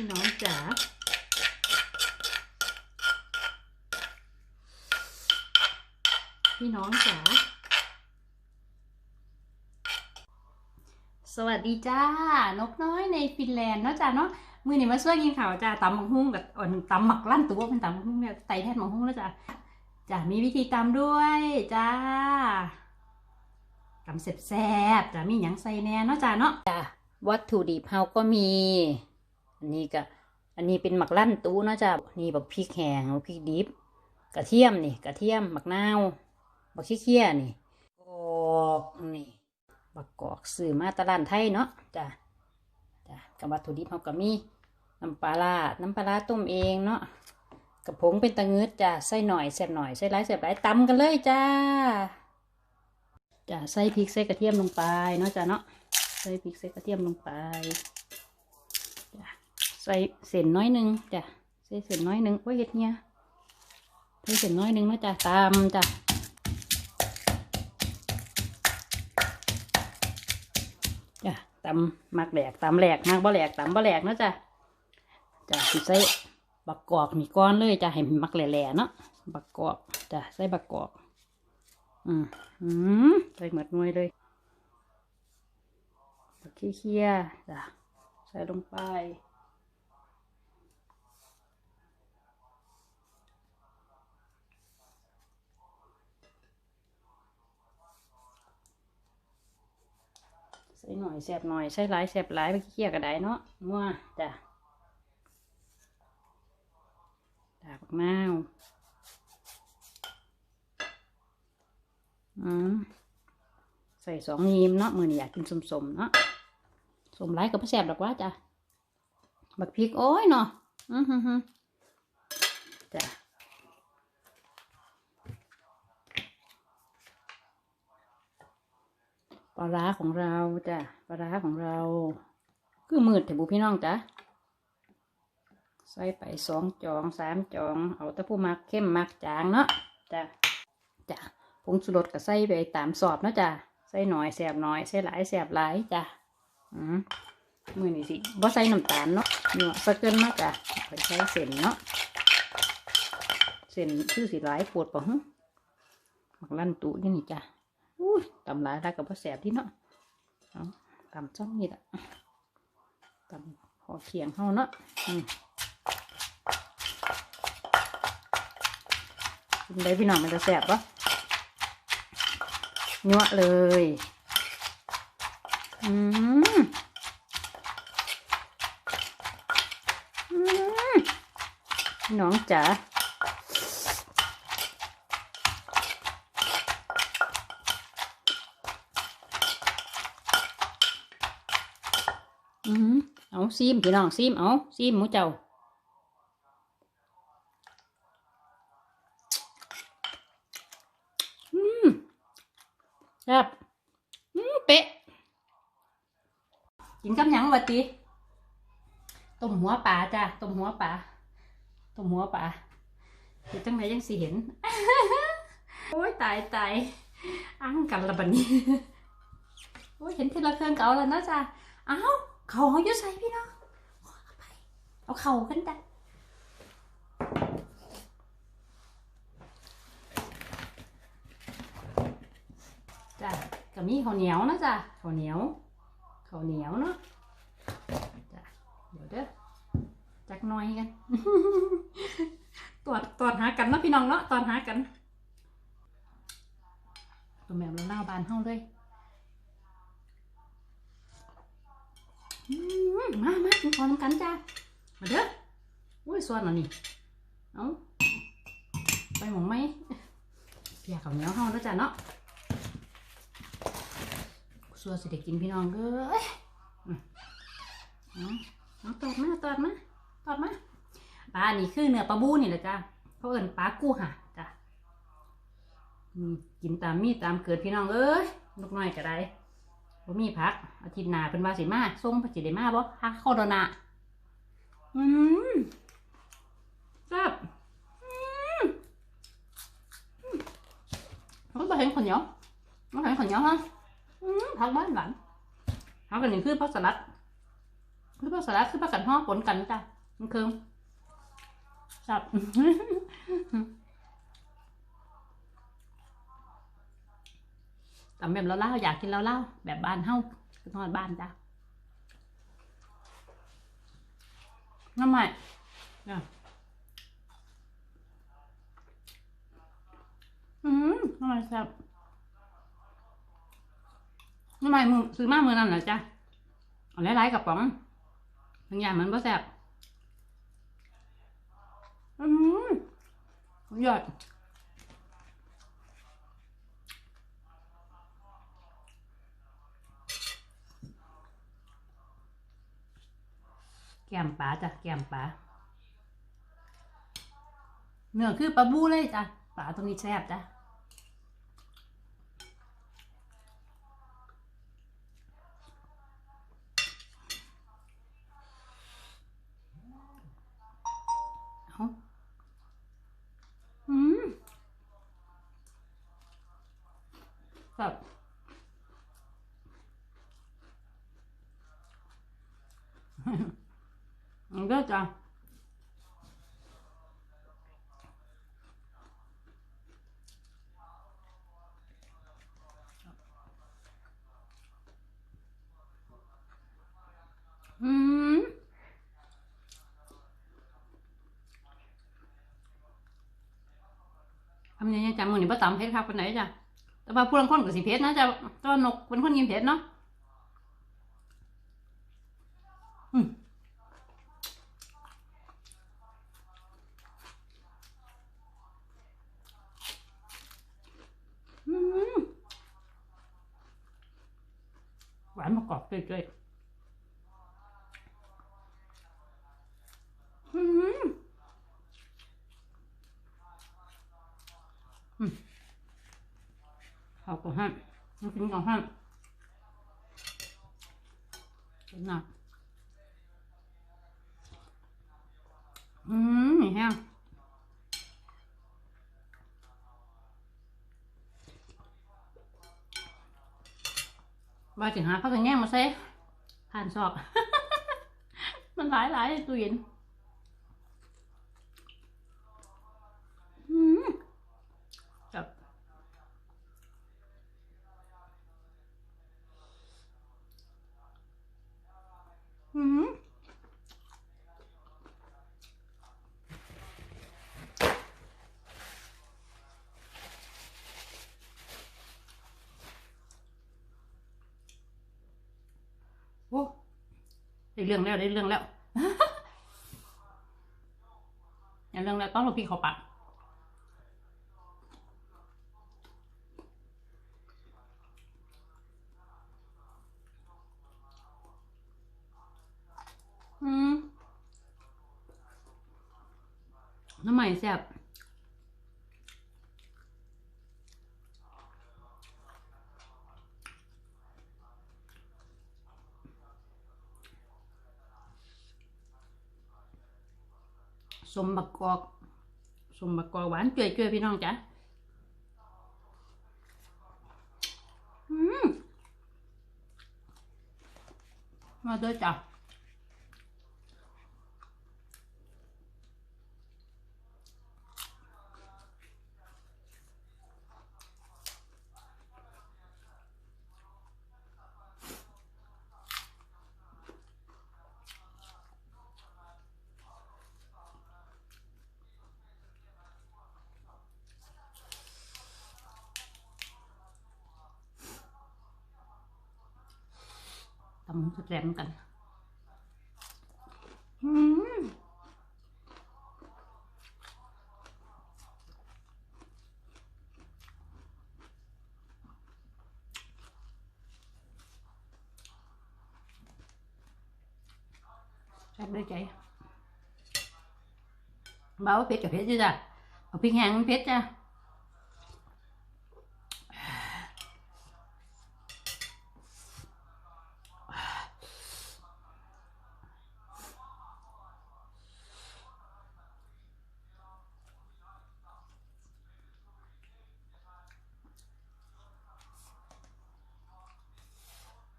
พี่น้องจ๋าพี่น้องจ๋าสวัสดีจ้า นกน้อยในฟินแลนด์เนาะจ้าเนาะมือนี้มาช่วยกินข่าวจ้าตำหมังหุ้งกับอ่อนตำหมักลั่นตัวเป็นตำหมังหุ้งเนี่ยไตแทนมังหุ้งแล้วจ้าจ้ามีวิธีตำด้วยจ้าตำแซ่บๆจ้ามีหยังใส่แน่เนาะจ้าเนาะจ้าวัตถุดิบเฮาก็มี นนี้ก็อันนี้เป็นหมักลั่นตู้เนาะจ้านี่บักพริกแห้งบักพริกดิบกระเทียมนี่ กระเทียมบักนาวบักขี้เคี่ยนี่กอกนี่บักกอกซื้อมาตลาดไทยเนาะจ้ะจ้ะกับวัตถุดิบเขาก็มีน้ำปลาร้าน้ำปลาร้าต้มเองเนาะกระผงเป็นตะงืดจ้ะใส่หน่อยแซ่บหน่อยใส่หลายแซ่บหลายตำกันเลยจ้าจ้ะใส่พริกใส่กระเทียมลงไปเนาะจ้ะเนาะใส่พริกใส่กระเทียมลงไป ใส่เส้นน้อยหนึงจ้ะใส่เส้นน้อยหนึงโอ้ยเฮ็ดเนี่ยใส่เส้นน้อยหนึงนะจ้ะตำจ้ะจ้ะตำมักแหลกตำแหลกมักบ่แหลกตำบ่แหลกนะจ้ะจ้ะใส่บักกอกนี่ก้อนเลยจ้ะให้มันมักแหล่ๆเนาะบักกอกจ้ะใส่บักกอกอืมอืมใส่หมดหน่วยเลยบักเคี่ยจ้ะใส่ลงไปใส่หน่อยแซบหน่อยใส่หลายแซบหลายบักขี้เคี่ยวก็ได้เนาะนัวจ้ะจ้ะบักนาวอืมใส่สองยีมเนาะมือนี่อยากกินสมๆเนาะสมหลายก็ไม่แซบดอกว่าจ้ะบักพริกโอ้ยเนาะอือฮึฮึจ้ะ ปลาร้าของเราจ้ะปลาร้าของเรา คือมืดแต่บุพี่น้องจ้ะใส่ไปสองจองสามจอง เอาต่ผู้มักเข้มมักจางเนาะจ้ะจ้ะผงชูรสก็ใส่ไปตามสอบเนาะจ้ะใส่หน่อยแสบหน่อยใส่หลายแสบหลายจ้ะอืมมือนี่สิบ่ใส่น้ำตาลเนาะเนาะสักเกินมากจ้ะไปใช้เส้นเนาะเส้นชื่อสีหลายปวดปะฮึมักลั่นตุนี่นี่จ้ะ อุ้ตำหลายแล้วก็บ่แสบที่เนาะเอาตำจ้องนี่แหละตำพอเคียงเฮาเนาะกินได้พี่น้องมันจะแสบปะยั่วเลยอืมอืมน้องจ๋า อืมเอาซีมพี่น้องซีมเอาซีมหมูเจ้าอืมครับอืมเป๊ะกินกับหยังวะติต้มหัวปลาจ้ะต้มหัวปลาต้มหัวปลาเดี๋ยวจังไหนยังสิเห็น โอ้ยตายตายอังกันละบัดนี้ โอ้ยเห็นทีละเครื่องเก่าแล้วนะจ้ะอ้าว เขาเขาอยู่ใส่พี่น้องเอาไป เอาเข่ากันจ้ะจ้ะกับมีข้าวเหนียวนะจ้ะข้าวเหนียวข้าวเหนียวเนาะจ้ะเดี๋ยวเด้อจักน้อยกันตรวจตรวจหากันเนาะพี่น้องเนาะตอนหากันตัวแมวเราเล่าบานเฮาเลย มามากินข้าวน้ำกันจ้ามาเด้ออุ้ยส่วนเหรอนี่เอาไปหมองไหมเพียข้าวเหนียวเฮาแล้วจ้ะเนาะส่วนสิได้กินพี่น้องเอ้ยอืมเอาเอาตอดมาตอดมาตอดมาปลานี่คือเนื้อปลาบูนี่แหละจ้ะเขาเอิ้นปลากู้ห่ะจ้ะอืมกินตามมีตามเกิดพี่น้องเอ้ยลูกน้อยก็ได้ บ่มีผัก อาทิตย์หน้าเป็นว่าสิมาส่งเพิ่นสิได้มาบ่ฮักเข้าดอกนะอืมแซ่บอืมมเขาบ่เห็นข้าวเหนียวบ่เห็นข้าวเหนียวฮะอืมผักหวานหวานผักกันหนี่งคือผักสลัด คือภาษาละคือภาษาห้องปนกันจ้ะมันคือสับ ตำแบบเราเล่าอยากกินเราเล่าแบบบ้านเฮาคือทอดบ้านจ้ะน้ำใหม่เนี่ยอืมน้ำใหม่แซ่บน้ำใหม่มือซื้อมามือนั่นเหรอจ้ะเอาหลายๆกระป๋องบางอย่างมันก็แซ่บอืมยอด แก้มปลาจ้ะแก้มปลาเนื้อคือปลาบูเลยจ้ะปลาตรงนี้แซ่บจ้ะเอาอืมแบบ ก็จ้ะอืมทำยังไงจำมือนี่ป้าตำเพชรครับคนไหนจ้ะแต่ว่าผู้ลังคนกับสีเพชรนะจ้ะแตัวนกเป็นคนยินเพชรเนาะอืม อืม หวานมากอบเกยๆอืมอืมเอาของห้ามน้ำกินของห้ามเป็นหนักอืมแห้ง ว่าถึงหาเขาจะแง่งมาใส่ผ่านซอกมันหลายหลายตู้เย็นอืมจับอืมโอ้ ได้เรื่องแล้วได้เรื่องแล้วอย่าเรื่องแล้วต้องลงพี่เขาปากอืมน้ำใหม่แซ่บส มบักกอกสมบักกอกหวานจ่วยๆพี่น้องจ้ะอืมมาด้วยจ้ะ ตำสุดแรงกันอืมแซ่บด้วยใจเบาเผ็ดกับเผ็ดจ้ะเอาพริกแห้งเผ็ดจ้ะ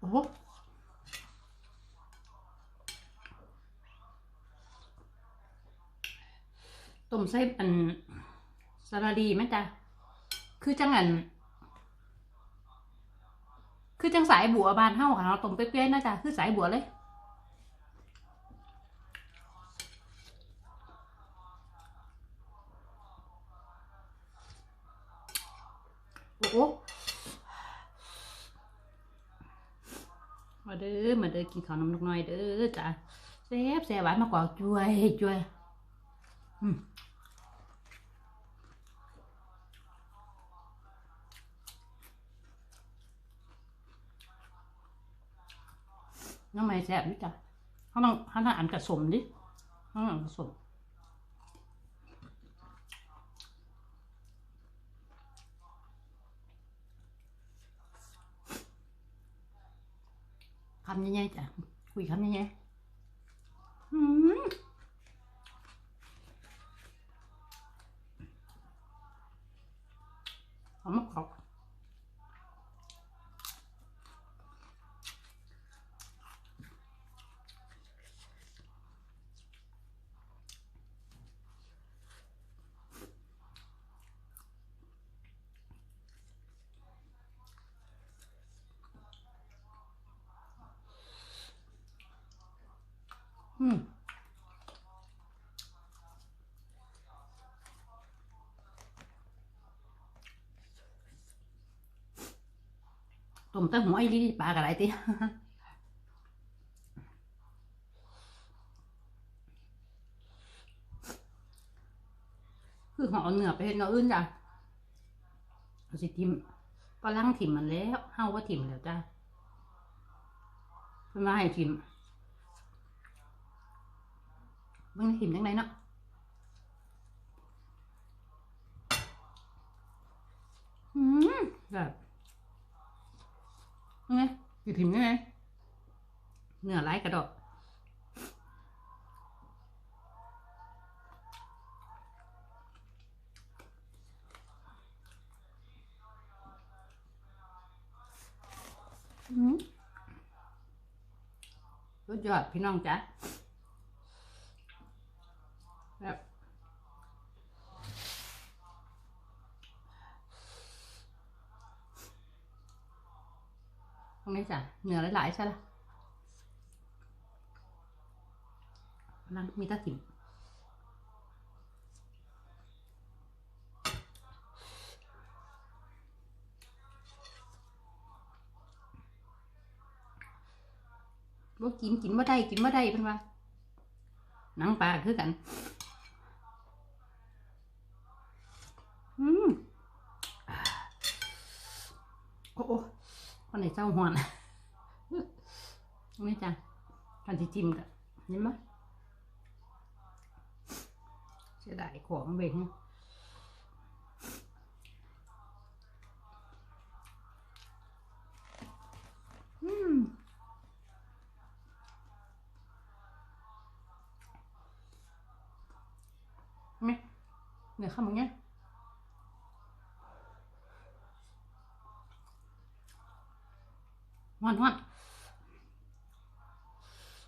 โอ้โห ต้ม ใส่อันสาลาดีไหมจ๊ะ คือจังอัน คือจังสายบัวบานเฮาค่ะเราต้มเปรี้ยๆนะจ๊ะ คือสายบัวเลยโอ้โหมาเด้อ มาเด้อ กินข้าวน้ำนกน้อยเด้อจ้ะแซ่บแซ่บหวานมากกว่าจ้วยจ้วยอืม น้ำไมแซ่บนี่จ้ะเขาต้องเขาต้องอ่านกระสมดิเขาต้องอ่านกระสมคำยังไงจ้ะคุยคำยังไงอืมหอมมากขอบอืม ต้มแต่หัวไอ้ลีปลากระไรติคือห่อาเนื้อไปเห็นเนื้ออื่นจ้ะเอาสิทิมก็ลังถิ่มมันแล้วเฮาว่าถิ่มแล้วจ้ะเพิ่มาให้ถิ่ม เบิ่งถิ่มจังไดเนาะอืมแบบไงอยู่ถิ่มยังไงเนื้อไหลายกระดอกอืมสุดยอดพี่น้องจ๊ะ แบบตรงนี้จ้ะเหนือหลายๆใช่ละนั่นมีตาถิ่มบ่กินกินบ่ได้กินบ่ได้เพิ่นว่าหนังปลาคือกัน อืมโอ้โอ้ คนไหนเจ้าหอนนี่จ้ะกันที่จิ้มกันเห็นไหมเสียดายของเบ่งอืมไหมเนื้อข้าวมันเงี้ย หวานหวาน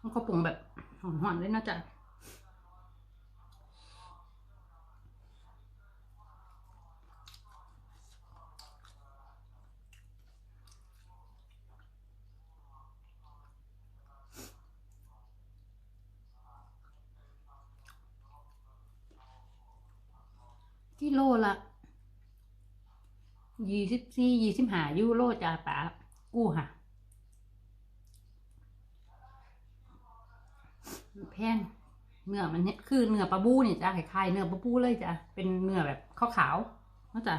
มันก็ปรุงแบบหวานหวานเลยนะจ๊ะกิโลละยี่สิบสี่ยี่สิบห้ายูโรจ้าป๋ากู้ค่ะ แพงเนื้อมันเนี่ยคือเนื้อปลาบูเนี่ยจ้าคล้ายๆเนื้อปลาบูเลยจ้ะเป็นเนื้อแบบขาวๆนะจ๊ะ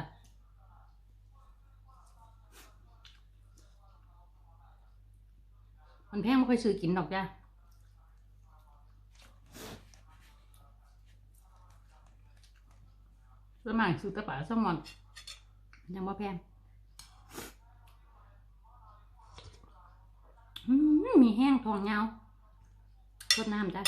มันแพงไม่ค่อยซื้อกินหรอกจ้ะส่วมาซื้อตะปลาแซลมอนยังว่าแพงอืมมีแห้งทองเงา สดน้ำจ้ะ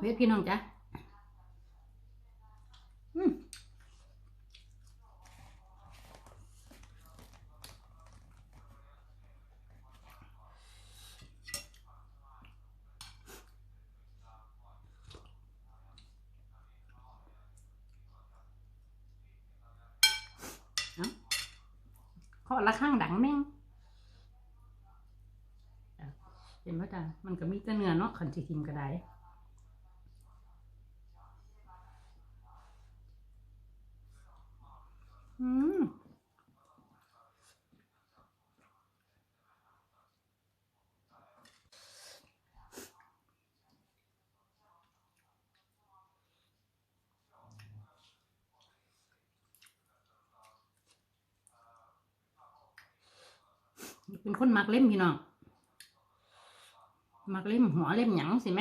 เผ็ดพี่น้องจ้ะอืมเคาะละข้างดังแม่งเห็นป่ะจ้ะมันก็มีแต่เนื้อเนาะขันสิกินก็ได้ อืม เป็นคนมักเล่มพี่น้องมักเล่มหัวเล่มหยังสิไหม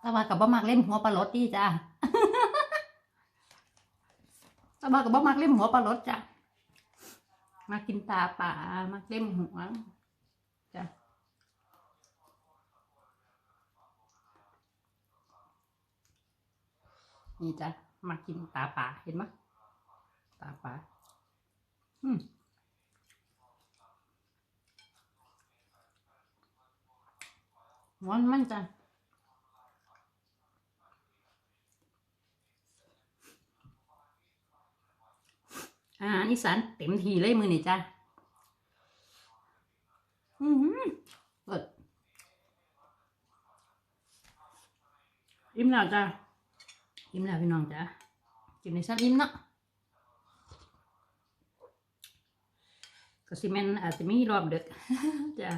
แต่ว่ากับบ่มักเล่มหัวปลาลดดีจ้าแต่ว่ากับบ่มักเล่มหัวปลาลดจ้ะมากินตาป่ามักเล่มหัวจ้ะ นี่จ้ะมากินตาป่าเห็นไหมตาป่าอืมหัวมันจ้ะอาหารอีสานเต็มทีเลยมือนี่จ้ะ อือหือเปิดอิ่มแล้วจ้ะ อิ่มแล้วพี่น้องจ้ะกินในซ้ำอิ่มเนาะก็สิแม่นอาจจะมีรอบเดึกจ้ะ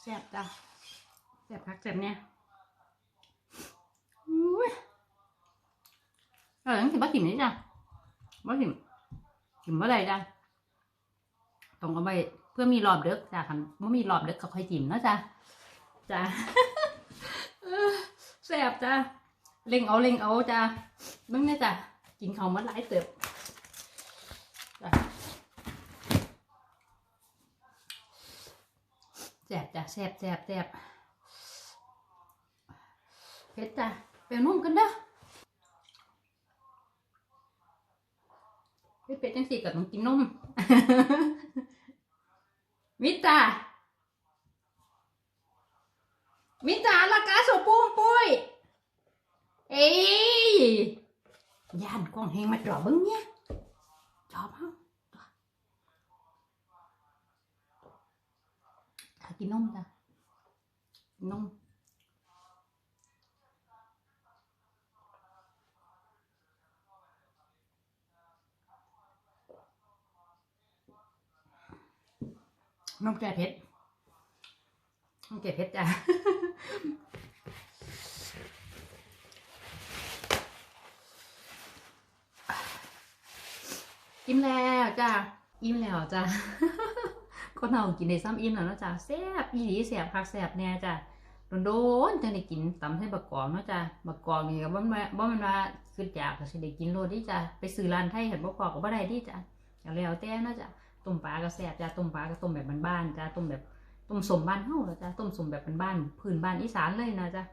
แซ่บจ้ะแซ่บพักแซ่บเนี่ยอุ้ยเออ thì bắt kìm đấy จ้ะ bắt kìm kìm บ่ได้จ้ะต้องเอาไป เพื่อมีรอบเด็กจ้ะคันบ่มีรอบเด็กก็ค่อยจิ้มเนาะจ้ะจ้ะแซ่บจ้ะเล่งเอาเล่งเอาจ้ะมึงเนี่ยจ้ะกินข้าวมาหลายเติบจ้ะแซ่บจ้ะแซ่บแซ่บแซ่บเผ็ดจ้ะไปเอานุ่มกันเด้อเผ็ดเป็ดจังสีกับต้องกินนม มิตา มิตาละกาโสปุ้มปุ้ย เอ้ยยานกองเฮงมาจ่อเบิ้งเนี่ยจอบเมาถ้ากินนมจ้ะนม น้องแก่เพชรน้องแก่เพชรจ้ะอิ่มแล้วจ้ะอิ่มแล้วจ้ะคนเรากินได้ซ้ำอิ่มแล้วเนาะจ้ะแซ่บอีหลีแซ่บคักแซ่บแน่จ้ะโดนๆจังได้กินตำให้บักกอกเนาะจ้ะบักกอกนี่ก็บ่แม่นบ่แม่นว่าคืออยากก็สิได้กินโลดดิจ้ะไปซื้อร้านไทยเห็นบ่พอก็บ่ได้ดิจ้ะเอาแล้วแต่เนาะจ้ะ ต้มปลาก็แซ่บจ้าต้มปลาก็ต้มแบบบ้านๆจ้าต้มแบบต้มสมบ้านเฮาแล้วจ้าต้มสมแบบบ้านๆพื้นบ้านอีสานเลยนะจ้า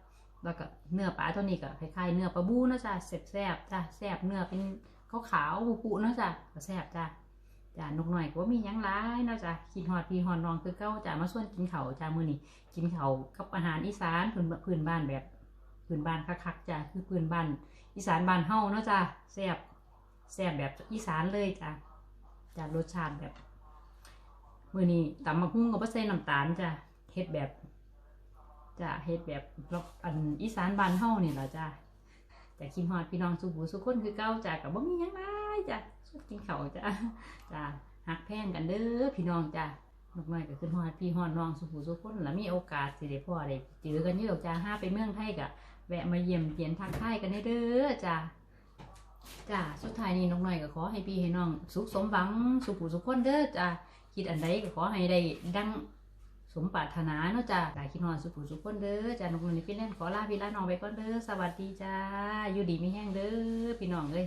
แล้วก็เนื้อปลาตัวนี้ก็คล้ายๆเนื้อปลาบูนะจ้าแซ่บๆจ้าแซ่บเนื้อเป็นขาวๆปุๆนะจ้าก็แซ่บจ้าจ้านกหน่อยก็มียังหลายนะจ้ากินฮอดพี่ฮอดน้องคือเก่าจ้ามาส่วนกินเขาจ้ามือนี้กินเขากับอาหารอีสานพื้นพื้นบ้านแบบพื้นบ้านคักๆจ้าคือพื้นบ้านอีสานบ้านเฮ้าเนาะจ้าแซ่บแซ่บแบบอีสานเลยจ้า จ้ารสชาติแบบมื่อนี้ตำมะฮุ่งกับใส่น้ำตาลจ้ะเฮ็ดแบบจะเฮ็ดแบบเราอันอีสานบ้านเฮานี่ล่ะจ้ะจะกินฮอดพี่น้องสุหูสุคนคือเก่าจ้ะกับบ่มีหยังหลาจ้ะชอบกินเขาจ้ะจ้ะฮักแพงกันเด้อพี่น้องจ้ะลูกน้อยก็ขึ้นฮอดพี่ฮอดน้องสุหูสุคนแล้วมีโอกาสสิได้พ่อได้เจอกันอยู่ดอกจ้ะห้าไปเมืองไทยก็แวะมาเยี่ยมเยียนทักทายกันได้เด้อจ้ะ จ้าสุดท้ายนี้น้องหน่อยก็ขอให้พี่ให้น้อง สุขสมหวังสุขหูสุขคนเด้อจ้าคิดอันใดก็ขอให้ได้ดังสมปรารถนาเนาะจ้ะกายคิดนอนสุขุสุขคนเด้อจ้าน้องนุ่อยพี่เล่นขอลาพี่ลาน้องไปก่อนเด้อสวัสดีจ้าอยู่ดีไม่แห้งเด้อพี่น้องเลย